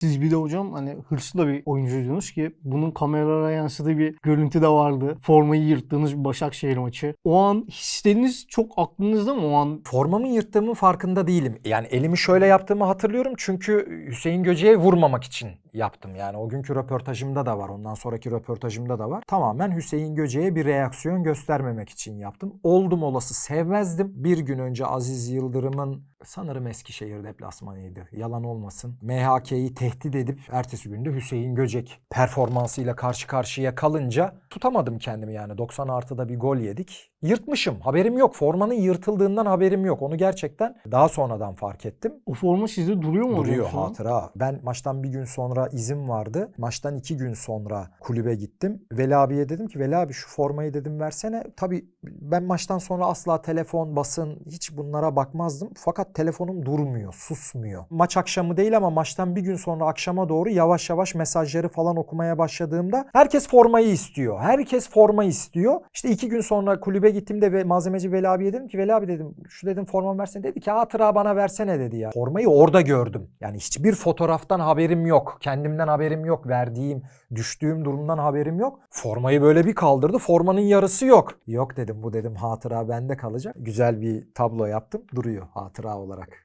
Siz bir de hocam hani hırslı da bir oyuncuydunuz ki bunun kameralara yansıdığı bir görüntü de vardı. Formayı yırttığınız bir Başakşehir maçı. O an hisleriniz çok aklınızda mı o an? Formamı yırttığımın farkında değilim. Yani elimi şöyle yaptığımı hatırlıyorum çünkü Hüseyin Göce'ye vurmamak için yaptım. Yani o günkü röportajımda da var. Ondan sonraki röportajımda da var. Tamamen Hüseyin Göce'ye bir reaksiyon göstermemek için yaptım. Oldum olası sevmezdim. Bir gün önce Aziz Yıldırım'ın sanırım Eskişehir deplasmanıydı. Yalan olmasın. MHK'yi tehdit edip ertesi günde Hüseyin Göcek performansıyla karşı karşıya kalınca tutamadım kendimi yani. 90 artıda bir gol yedik. Yırtmışım. Haberim yok. Formanın yırtıldığından haberim yok. Onu gerçekten daha sonradan fark ettim. O forma sizde duruyor mu Duruyor hatıra. Ben maçtan bir gün sonra izin vardı. Maçtan iki gün sonra kulübe gittim. Veli abiye dedim ki Veli abi şu formayı dedim versene. Tabii ben maçtan sonra asla telefon, basın hiç bunlara bakmazdım. Fakat telefonum durmuyor, susmuyor. Maç akşamı değil ama maçtan bir gün sonra akşama doğru yavaş yavaş mesajları falan okumaya başladığımda herkes formayı istiyor. Herkes forma istiyor. İşte iki gün sonra kulübe gittiğimde ve malzemeci Veli abiye dedim ki Veli abi dedim şu dedim formamı versene dedi ki hatıra bana versene dedi ya. Formayı orada gördüm. Yani hiçbir fotoğraftan haberim yok. Kendimden haberim yok. Verdiğim, düştüğüm durumdan haberim yok. Formayı böyle bir kaldırdı. Formanın yarısı yok. Yok dedim bu dedim hatıra bende kalacak. Güzel bir tablo yaptım. Duruyor hatıra olarak.